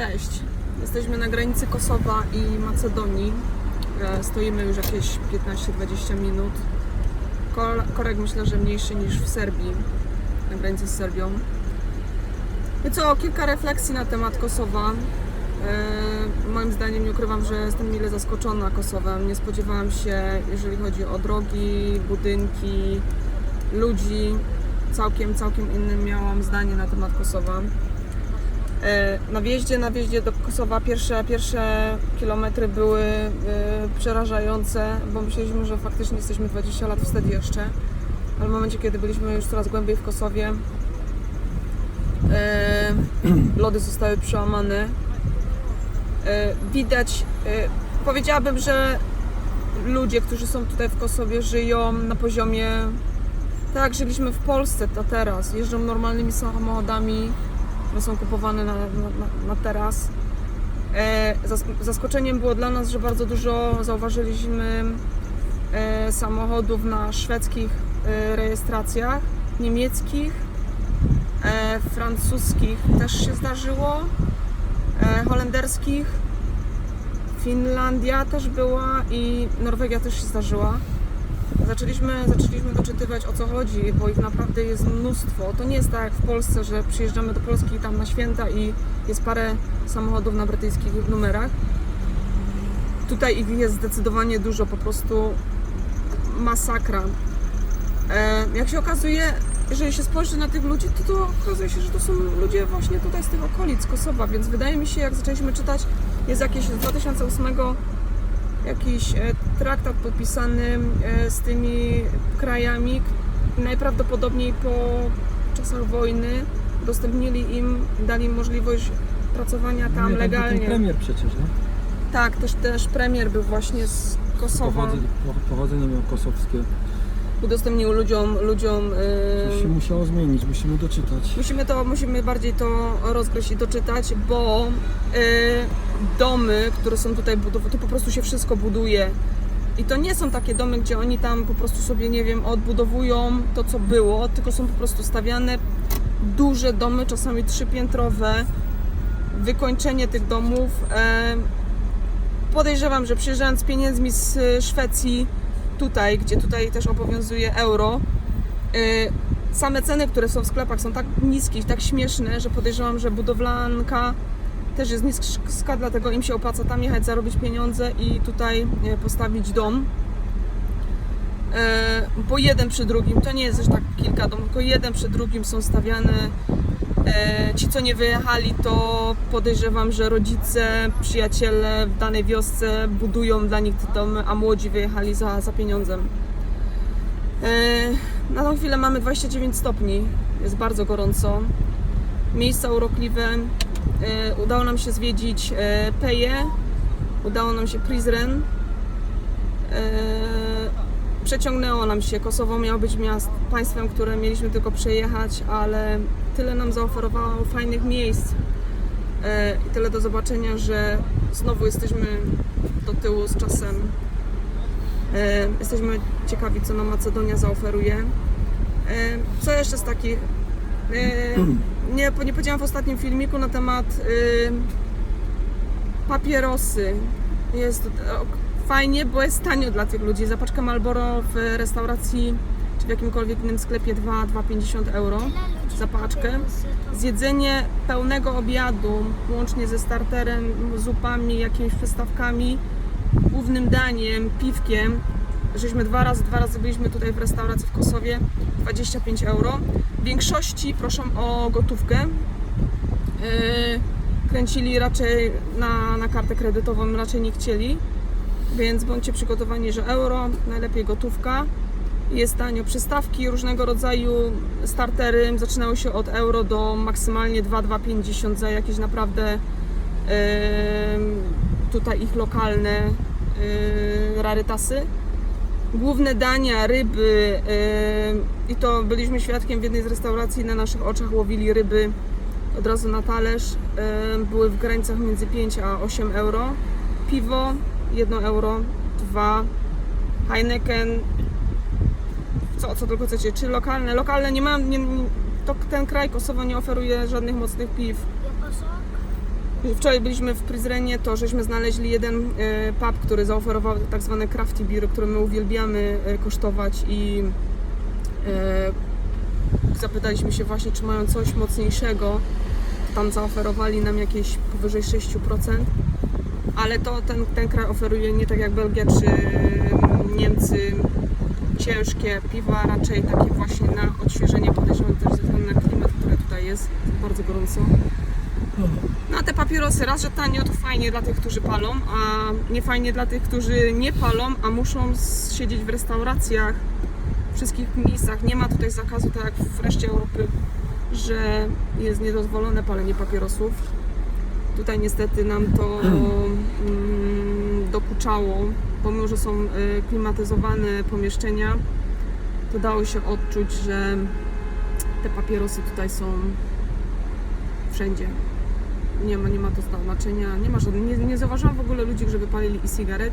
Cześć. Jesteśmy na granicy Kosowa i Macedonii. E, Stoimy już jakieś 15-20 minut. Kor- Korek myślę, że mniejszy niż w Serbii, na granicy z Serbią. I co, kilka refleksji na temat Kosowa. E, Moim zdaniem nie ukrywam, że jestem mile zaskoczona Kosowem. Nie spodziewałam się, jeżeli chodzi o drogi, budynki, ludzi. Całkiem, całkiem innym miałam zdanie na temat Kosowa. E, Na wjeździe, na wjeździe do Kosowa pierwsze, pierwsze kilometry były e, przerażające, bo myśleliśmy, że faktycznie jesteśmy 20 lat wstecz jeszcze. Ale w momencie, kiedy byliśmy już coraz głębiej w Kosowie, e, lody zostały przełamane. Widać, powiedziałabym, że ludzie, którzy są tutaj w Kosowie, żyją na poziomie tak żyliśmy w Polsce, to teraz. Jeżdżą normalnymi samochodami, które są kupowane na, na, na- teraz. E, zas- zaskoczeniem było dla nas, że bardzo dużo zauważyliśmy e, samochodów na szwedzkich e, rejestracjach, niemieckich, francuskich też się zdarzyło, holenderskich, Finlandia też była i Norwegia też się zdarzyła. Zaczęliśmy, zaczęliśmy doczytywać o co chodzi, bo ich naprawdę jest mnóstwo. To nie jest tak Polsce, że przyjeżdżamy do Polski tam na święta i jest parę samochodów na brytyjskich numerach. Tutaj ich jest zdecydowanie dużo, po prostu masakra. E, jak się okazuje, jeżeli się spojrzy na tych ludzi, to, to okazuje się, że to są ludzie właśnie tutaj z tych okolic Kosowa, więc wydaje mi się, jak zaczęliśmy czytać, jest jakieś z 2008 jakiś e, traktat podpisany e, z tymi krajami. Najprawdopodobniej po czasach wojny udostępnili im, dali im możliwość pracowania tam Nie, był legalnie. premier przecież, nie? Tak, też, też premier był właśnie z Kosowa. Pochodzenie, po- pochodzenie miał kosowskie. Udostępnił ludziom, ludziom Coś e, się musiało zmienić, musimy doczytać. Musimy to, musimy bardziej to rozgryźć i doczytać, bo y, domy, które są tutaj budowane, to po prostu się wszystko buduje. I to nie są takie domy, gdzie oni tam po prostu sobie, nie wiem, odbudowują to, co było, tylko są po prostu stawiane duże domy, czasami trzypiętrowe. Wykończenie tych domów. E, podejrzewam, że przyjeżdżając z pieniędzmi z y, Szwecji tutaj, gdzie tutaj też obowiązuje euro, y, same ceny, które są w sklepach są tak niskie i tak śmieszne, że podejrzewam, że budowlanka też jest niska, dlatego im się opłaca tam jechać, zarobić pieniądze i tutaj e, postawić dom. E, Bo jeden przy drugim, to nie jest też tak kilka domów, tylko jeden przy drugim są stawiane. E, Ci, co nie wyjechali, to podejrzewam, że rodzice, przyjaciele w danej wiosce budują dla nich te domy, a młodzi wyjechali za, za pieniądzem. Na tą chwilę mamy 29 stopni, jest bardzo gorąco. Miejsca urokliwe. E, Udało nam się zwiedzić e, Peje, udało nam się Prizren. E, Przeciągnęło nam się. Kosowo miało być miast, państwem, które mieliśmy tylko przejechać, ale tyle nam zaoferowało fajnych miejsc i tyle do zobaczenia, że znowu jesteśmy do tyłu z czasem. Jesteśmy ciekawi, co nam Macedonia zaoferuje. Co jeszcze z takich? Nie, nie powiedziałam w ostatnim filmiku na temat e, papierosy. Jest fajnie, bo jest tanio dla tych ludzi. Zapaczka Marlboro w restauracji czy w jakimkolwiek innym sklepie 2 2,50 euro za paczkę. Zjedzenie pełnego obiadu, łącznie ze starterem, zupami, jakimiś przystawkami, głównym daniem, piwkiem. Żeśmy dwa razy, dwa razy byliśmy tutaj w restauracji w Kosowie, 25 euro. W większości proszą o gotówkę. Yy, kręcili raczej na, na kartę kredytową, raczej nie chcieli. Więc bądźcie przygotowani, że euro, najlepiej gotówka. Jest tanio. Przystawki różnego rodzaju, startery zaczynały się od euro do maksymalnie 2,250 za jakieś naprawdę em, tutaj ich lokalne y, rarytasy. Główne dania, ryby em, i to byliśmy świadkiem w jednej z restauracji na naszych oczach łowili ryby od razu na talerz. Em, Były w granicach między 5 a 8 euro. Piwo 1 euro, 2 Heineken co, co tylko chcecie, czy lokalne. Lokalne nie mam, nie, to ten kraj Kosowo nie oferuje żadnych mocnych piw. Wczoraj byliśmy w Pryzrenie, to żeśmy znaleźli jeden e, pub, który zaoferował tak zwane crafty beer, które my uwielbiamy e, kosztować i e, zapytaliśmy się właśnie, czy mają coś mocniejszego. Tam zaoferowali nam jakieś powyżej 6%, ale to ten, ten kraj oferuje nie tak jak Belgia czy Niemcy ciężkie piwa, raczej takie właśnie na odświeżenie podejrzewam też ze względu na klimat, który tutaj jest bardzo gorąco. No a te papierosy, raz, że tanie, to fajnie dla tych, którzy palą, a nie fajnie dla tych, którzy nie palą, a muszą siedzieć w restauracjach, w wszystkich miejscach. Nie ma tutaj zakazu, tak jak w reszcie Europy, że jest niedozwolone palenie papierosów. Tutaj niestety nam to mm, dokuczało, pomimo, że są y, klimatyzowane pomieszczenia, to dało się odczuć, że te papierosy tutaj są wszędzie nie ma, nie ma to znaczenia, nie ma żadnych, nie, nie zauważyłam w ogóle ludzi, żeby palili e-cigaret.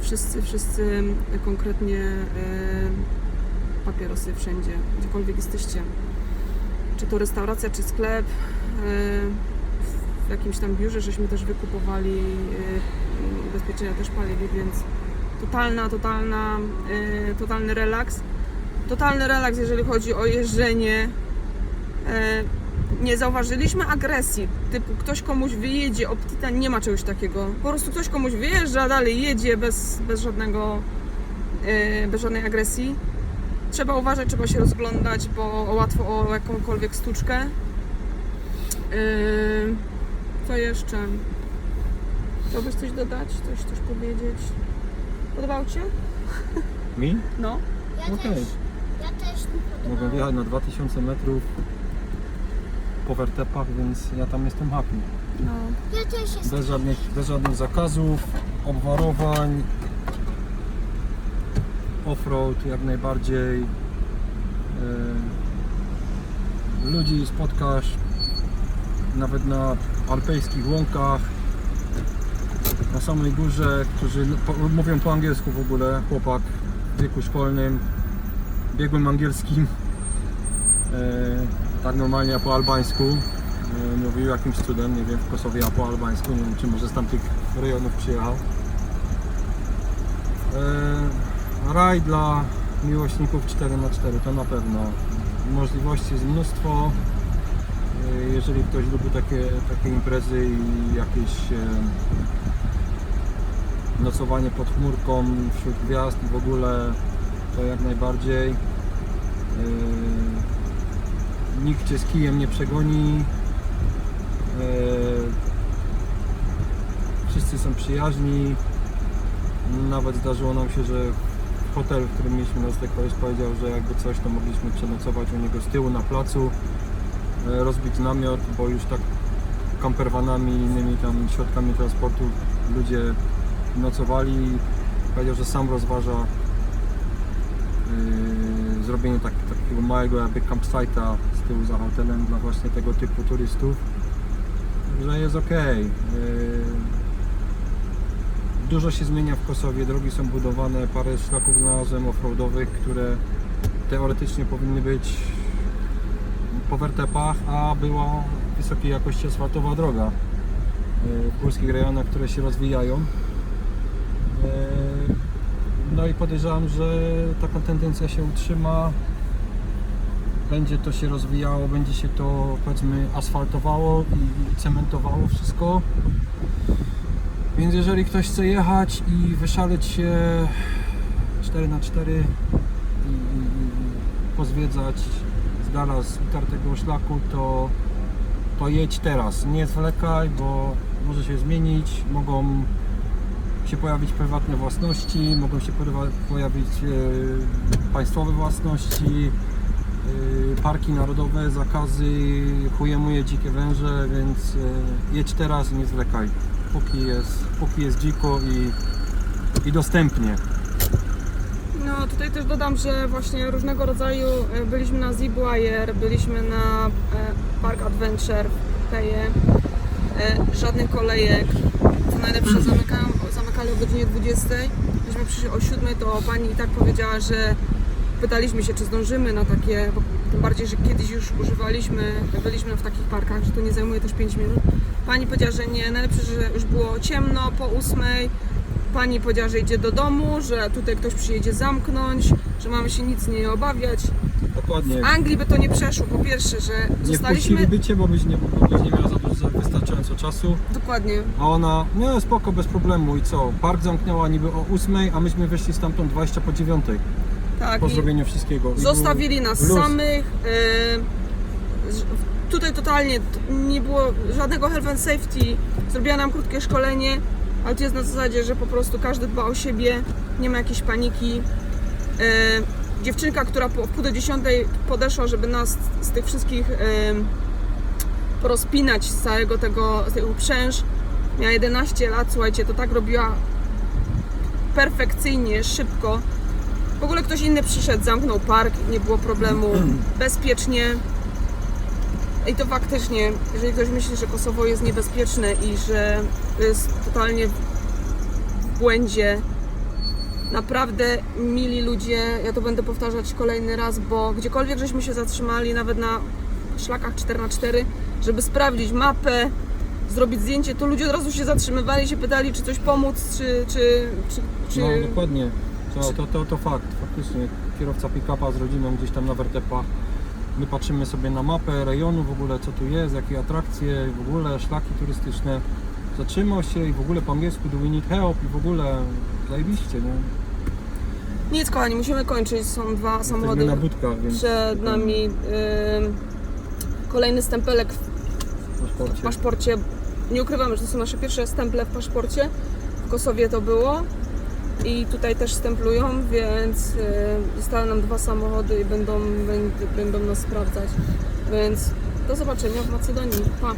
Wszyscy, wszyscy konkretnie e, papierosy wszędzie, gdziekolwiek jesteście. Czy to restauracja, czy sklep, e, w jakimś tam biurze, żeśmy też wykupowali, e, ubezpieczenia też palili, więc totalna, totalna, e, totalny relaks. Totalny relaks, jeżeli chodzi o jeżdżenie. E, nie zauważyliśmy agresji, typu ktoś komuś wyjedzie, optita nie ma czegoś takiego. Po prostu ktoś komuś wyjeżdża, dalej jedzie bez, bez żadnego, e, bez żadnej agresji. Trzeba uważać, trzeba się rozglądać, bo łatwo o jakąkolwiek stuczkę. E, co jeszcze? Chciałbyś coś dodać, coś, coś powiedzieć? Podobał Ci się? Mi? No. Ja Okej. też, ja też mi Mogę podobało. wjechać na 2000 metrów po wertepach, więc ja tam jestem happy. no. Ja też jestem. Bez żadnych, bez żadnych zakazów, obwarowań, offroad jak najbardziej. Yy, Ludzi spotkasz nawet na alpejskich łąkach, na samej górze, którzy po, mówią po angielsku w ogóle, chłopak w wieku szkolnym, biegłym angielskim, yy, tak normalnie, po albańsku. E, Mówił jakimś cudem, nie wiem, w Kosowie, a po albańsku, nie wiem, czy może z tamtych rejonów przyjechał. E, Raj dla miłośników 4x4 to na pewno. Możliwości jest mnóstwo. E, Jeżeli ktoś lubi takie, takie imprezy i jakieś nocowanie pod chmurką wśród gwiazd w ogóle, to jak najbardziej. Nikt cię z kijem nie przegoni. E, Wszyscy są przyjaźni. Nawet zdarzyło nam się, że w hotelu, w którym mieliśmy nocleg, koleś powiedział, że jakby coś, to mogliśmy przenocować u niego z tyłu na placu, e, rozbić namiot, bo już tak kamperwanami i innymi tam środkami transportu ludzie nocowali. Powiedział, że sam rozważa yy, zrobienie tak, takiego małego jakby campsite'a z tyłu za hotelem dla właśnie tego typu turystów, że jest ok. Dużo się zmienia w Kosowie, drogi są budowane, parę szlaków znalazłem offroadowych, które teoretycznie powinny być po wertepach, a była wysokiej jakości asfaltowa droga yy, w górskich rejonach, które się rozwijają. Yy, no i podejrzewam, że taka tendencja się utrzyma. Będzie to się rozwijało, będzie się to powiedzmy asfaltowało i cementowało wszystko. Więc jeżeli ktoś chce jechać i wyszaleć się 4x4 i, pozwiedzać z dala z utartego szlaku, to, to jedź teraz. Nie zwlekaj, bo może się zmienić, mogą się pojawić prywatne własności, mogą się pojawić e, państwowe własności, parki narodowe, zakazy, chujemuje dzikie węże, więc e, jedź teraz i nie zwlekaj, póki jest, póki jest dziko i, i dostępnie. No tutaj też dodam, że właśnie różnego rodzaju e, byliśmy na Zibwire, byliśmy na Park Adventure w Peje, żadnych kolejek. Co najlepsze zamykają, zamykali o godzinie 20. Myśmy przyszli o 7, to pani i tak powiedziała, że pytaliśmy się, czy zdążymy na takie, bo tym bardziej, że kiedyś już używaliśmy, byliśmy w takich parkach, że to nie zajmuje też 5 minut. Pani powiedziała, że nie, najlepsze, że już było ciemno po ósmej. Pani powiedziała, że idzie do domu, że tutaj ktoś przyjedzie zamknąć, że mamy się nic nie obawiać. Dokładnie. W Anglii by to nie przeszło. Po pierwsze, że Nie zostaliśmy... wpuściliby cię, bo byś nie, byś nie miała za dużo wystarczająco czasu. Dokładnie. A ona, nie spoko, bez problemu i co? Park zamknęła niby o 8, a myśmy wyszli stamtąd 20 po 9 Tak. po zrobieniu wszystkiego. I Zostawili nas luz. samych. y, Tutaj totalnie nie było żadnego health and safety. Zrobiła nam krótkie szkolenie, ale to jest na zasadzie, że po prostu każdy dba o siebie, nie ma jakiejś paniki. Y, Dziewczynka, która po pół do dziesiątej podeszła, żeby nas z tych wszystkich y, porozpinać z całego tego, z tych uprzęż, miała 11 lat, słuchajcie, to tak robiła perfekcyjnie, szybko. Ktoś inny przyszedł, zamknął park, nie było problemu, bezpiecznie. I to faktycznie, jeżeli ktoś myśli, że Kosowo jest niebezpieczne i że jest totalnie w błędzie, naprawdę mili ludzie, ja to będę powtarzać kolejny raz, bo gdziekolwiek żeśmy się zatrzymali, nawet na szlakach 4x4, żeby sprawdzić mapę, zrobić zdjęcie, to ludzie od razu się zatrzymywali, się pytali, czy coś pomóc, czy, czy, czy, czy No dokładnie. To, to, to, to fakt, faktycznie. Kierowca pick-upa z rodziną gdzieś tam na wertepach. My patrzymy sobie na mapę rejonu, w ogóle co tu jest, jakie atrakcje, w ogóle szlaki turystyczne. Zatrzymał się i w ogóle po angielsku do we need help i w ogóle zajebiście, nie? Nic, kochani, musimy kończyć. Są dwa samochody na budkach, więc przed nami. Ym, kolejny stempelek w w paszporcie. Nie ukrywamy, że to są nasze pierwsze stemple w paszporcie. W Kosowie to było. I tutaj też stemplują, więc y, zostały nam dwa samochody i będą, będą, nas sprawdzać. Więc do zobaczenia w Macedonii. Pa!